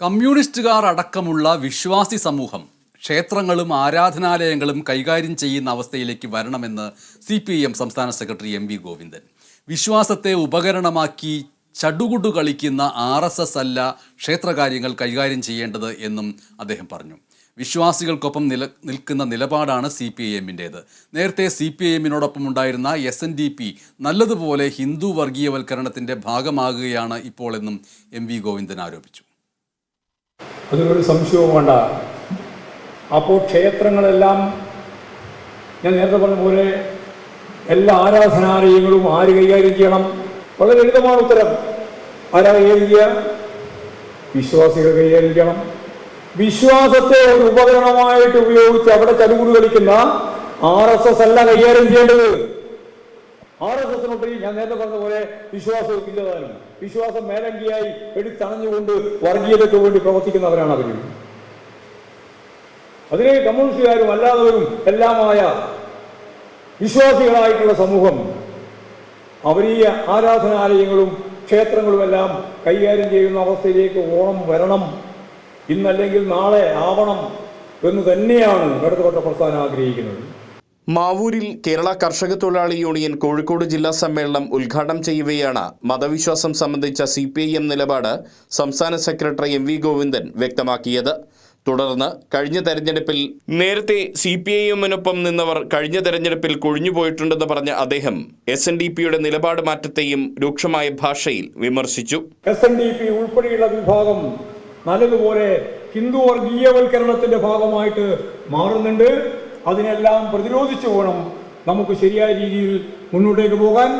കമ്മ്യൂണിസ്റ്റുകാർ അടക്കമുള്ള വിശ്വാസി സമൂഹം ക്ഷേത്രങ്ങളും ആരാധനാലയങ്ങളും കൈകാര്യം ചെയ്യുന്ന അവസ്ഥയിലേക്ക് വരണമെന്ന് സി പി എം സംസ്ഥാന സെക്രട്ടറി എം വി ഗോവിന്ദൻ. വിശ്വാസത്തെ ഉപകരണമാക്കി ചടുകുടു കളിക്കുന്ന ആർ എസ് എസ് അല്ല ക്ഷേത്രകാര്യങ്ങൾ കൈകാര്യം ചെയ്യേണ്ടത് എന്നും അദ്ദേഹം പറഞ്ഞു. വിശ്വാസികൾക്കൊപ്പം നില നിൽക്കുന്ന നിലപാടാണ് സി പി ഐ എമ്മിന്റേത് നേരത്തെ സി പി ഐ എമ്മിനോടൊപ്പം ഉണ്ടായിരുന്ന എസ് എൻ ഡി പി നല്ലതുപോലെ ഹിന്ദു വർഗീയവൽക്കരണത്തിന്റെ ഭാഗമാകുകയാണ് ഇപ്പോൾ എന്നും എം വി ഗോവിന്ദൻ ആരോപിച്ചു. അതിനൊരു സംശയവും വേണ്ട. അപ്പോൾ ക്ഷേത്രങ്ങളെല്ലാം ഞാൻ നേരത്തെ പറഞ്ഞ പോലെ എല്ലാ ആരാധനാലയങ്ങളും ആര് കൈകാര്യം ചെയ്യണം? വളരെ ലളിതമാണ് ഉത്തരം. ആരാ കൈകാര്യം വിശ്വാസികൾ കൈകാര്യം ചെയ്യണം. വിശ്വാസത്തെ ഒരു ഉപകരണമായിട്ട് ഉപയോഗിച്ച് അവിടെ ചടുകൂട് കളിക്കുന്ന ആർ എസ് എസ് അല്ല കൈകാര്യം ചെയ്യേണ്ടത്. ആർ എസ് എസിനോട്ട് ഞാൻ നേരത്തെ പറഞ്ഞ പോലെ വിശ്വാസവും ഇല്ലതാനും വിശ്വാസം മേലങ്കിയായി എടുത്തണഞ്ഞുകൊണ്ട് വർഗീയതയ്ക്ക് വേണ്ടി പ്രവർത്തിക്കുന്നവരാണ് അവർ. അതിനെ കമ്മ്യൂണിസ്റ്റുകാരും അല്ലാത്തവരും എല്ലാമായ വിശ്വാസികളായിട്ടുള്ള സമൂഹം അവർ ആരാധനാലയങ്ങളും ക്ഷേത്രങ്ങളും എല്ലാം കൈകാര്യം ചെയ്യുന്ന അവസ്ഥയിലേക്ക് ഓണം വരണം. ഇന്നല്ലെങ്കിൽ നാളെ ആവണം എന്ന് തന്നെയാണ് ഇടതുപക്ഷ പ്രസ്ഥാനം ആഗ്രഹിക്കുന്നത്. മാവൂരിൽ കേരള കർഷക തൊഴിലാളി യൂണിയൻ കോഴിക്കോട് ജില്ലാ സമ്മേളനം ഉദ്ഘാടനം ചെയ്യവെയാണ് മതവിശ്വാസം സംബന്ധിച്ച സി പി ഐ എം നിലപാട് സംസ്ഥാന സെക്രട്ടറി എം വി ഗോവിന്ദൻ വ്യക്തമാക്കിയത്. തുടർന്ന് കഴിഞ്ഞ തെരഞ്ഞെടുപ്പിൽ നേരത്തെ സി പി ഐ എമ്മിനൊപ്പം നിന്നവർ കഴിഞ്ഞ തെരഞ്ഞെടുപ്പിൽ കൊഴിഞ്ഞുപോയിട്ടുണ്ടെന്ന് പറഞ്ഞ അദ്ദേഹം എസ് എൻ ഡി പിയുടെ നിലപാട് മാറ്റത്തെയും രൂക്ഷമായ ഭാഷയിൽ വിമർശിച്ചു. എസ് എൻ ഡി പി ഉൾപ്പെടെയുള്ള വിഭാഗം നല്ലതുപോലെ ഹിന്ദു വർഗീയവൽക്കരണത്തിന്റെ ഭാഗമായിട്ട് മാറുന്നുണ്ട്. അതിനെല്ലാം പ്രതിരോധിച്ചു പോകണം നമുക്ക് ശരിയായ രീതിയിൽ മുന്നോട്ടേക്ക് പോകാൻ.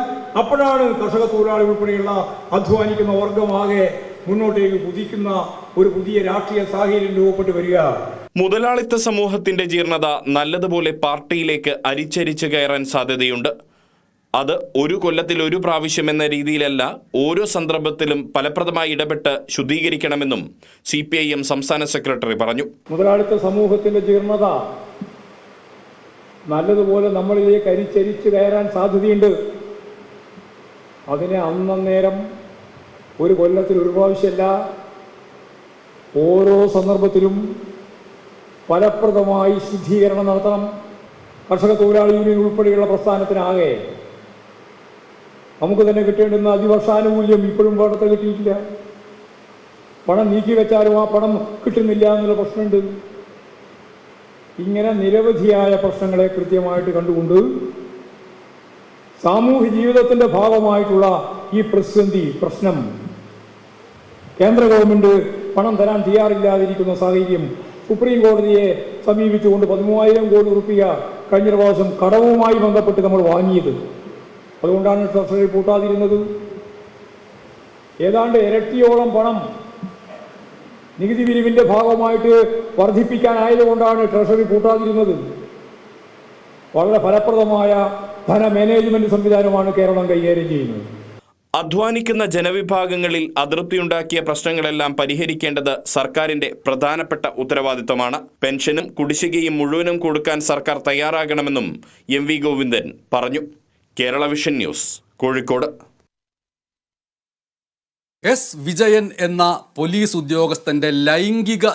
അപ്പോഴാണ് കർഷക തൊഴിലാളി ഉൾപ്പെടെയുള്ള അധ്വാനിക്കുന്ന വർഗമാകെ മുന്നോട്ടേക്ക് കുതിക്കുന്ന ഒരു പുതിയ രാഷ്ട്രീയ സാഹചര്യം രൂപപ്പെട്ട് വരിക. മുതലാളിത്ത സമൂഹത്തിന്റെ ജീർണത നല്ലതുപോലെ പാർട്ടിയിലേക്ക് അരിച്ചരിച്ചു കയറാൻ സാധ്യതയുണ്ട്. അത് ഒരു കൊല്ലത്തിൽ ഒരു പ്രാവശ്യം എന്ന രീതിയിലല്ല ഓരോ സന്ദർഭത്തിലും ഫലപ്രദമായി ഇടപെട്ട് ശുദ്ധീകരിക്കണമെന്നും സി പി ഐ എം സംസ്ഥാന സെക്രട്ടറി പറഞ്ഞു. മുതലാളിത്ത സമൂഹത്തിന്റെ ജീർണത നല്ലതുപോലെ നമ്മളിലേക്ക് അരിച്ചരിച്ച് കയറാൻ സാധ്യതയുണ്ട്. അതിനെ അന്നേരം ഒരു കൊല്ലത്തിൽ ഒരു പ്രാവശ്യമല്ല ഓരോ സന്ദർഭത്തിലും ഫലപ്രദമായി ശുദ്ധീകരണം നടത്തണം. കർഷക തൊഴിലാളി യൂണിയൻ ഉൾപ്പെടെയുള്ള പ്രസ്ഥാനത്തിനാകെ നമുക്ക് തന്നെ കിട്ടേണ്ടുന്ന അതിവർഷാനുകൂല്യം ഇപ്പോഴും പണത്തെ കിട്ടിയിട്ടില്ല. പണം നീക്കി വെച്ചാലും ആ പണം കിട്ടുന്നില്ല എന്നുള്ള പ്രശ്നമുണ്ട്. ഇങ്ങനെ നിരവധിയായ പ്രശ്നങ്ങളെ കൃത്യമായിട്ട് കണ്ടുകൊണ്ട് സാമൂഹ്യ ജീവിതത്തിന്റെ ഭാഗമായിട്ടുള്ള ഈ പ്രതിസന്ധി പ്രശ്നം കേന്ദ്ര ഗവൺമെന്റ് പണം തരാൻ തയ്യാറില്ലാതിരിക്കുന്ന സാഹചര്യം സുപ്രീം കോടതിയെ സമീപിച്ചുകൊണ്ട് പതിമൂവായിരം കോടി റുപ്യ കഴിഞ്ഞ പ്രാവശ്യം കടവുമായി ബന്ധപ്പെട്ട് നമ്മൾ വാങ്ങിയത്. അതുകൊണ്ടാണ് ട്രഷറി പൂട്ടാതിരുന്നത്. ഏതാണ്ട് ഇരട്ടിയോളം പണം നികുതി പിരിവിന്റെ ഭാഗമായിട്ട് വർദ്ധിപ്പിക്കാനായതുകൊണ്ടാണ് ട്രഷറി കൂട്ടാതിരുന്നത്. വളരെ ഫലപ്രദമായ ധന മാനേജ്മെന്റ് സംവിധാനമാണ് കേരളം കൈകാര്യം ചെയ്യുന്നത്. അധ്വാനിക്കുന്ന ജനവിഭാഗങ്ങളിൽ അതിർത്തിയുണ്ടാക്കിയ പ്രശ്നങ്ങളെല്ലാം പരിഹരിക്കേണ്ടത് സർക്കാരിന്റെ പ്രധാനപ്പെട്ട ഉത്തരവാദിത്തമാണ് പെൻഷനും കുടിശ്ശികയും മുഴുവനും കൊടുക്കാൻ സർക്കാർ തയ്യാറാകണമെന്നും എം വി ഗോവിന്ദൻ പറഞ്ഞു. Kerala vision news Kozhikode. S. Vijayan എന്ന പോലീസ് ഉദ്യോഗസ്ഥന്റെ ലൈംഗിക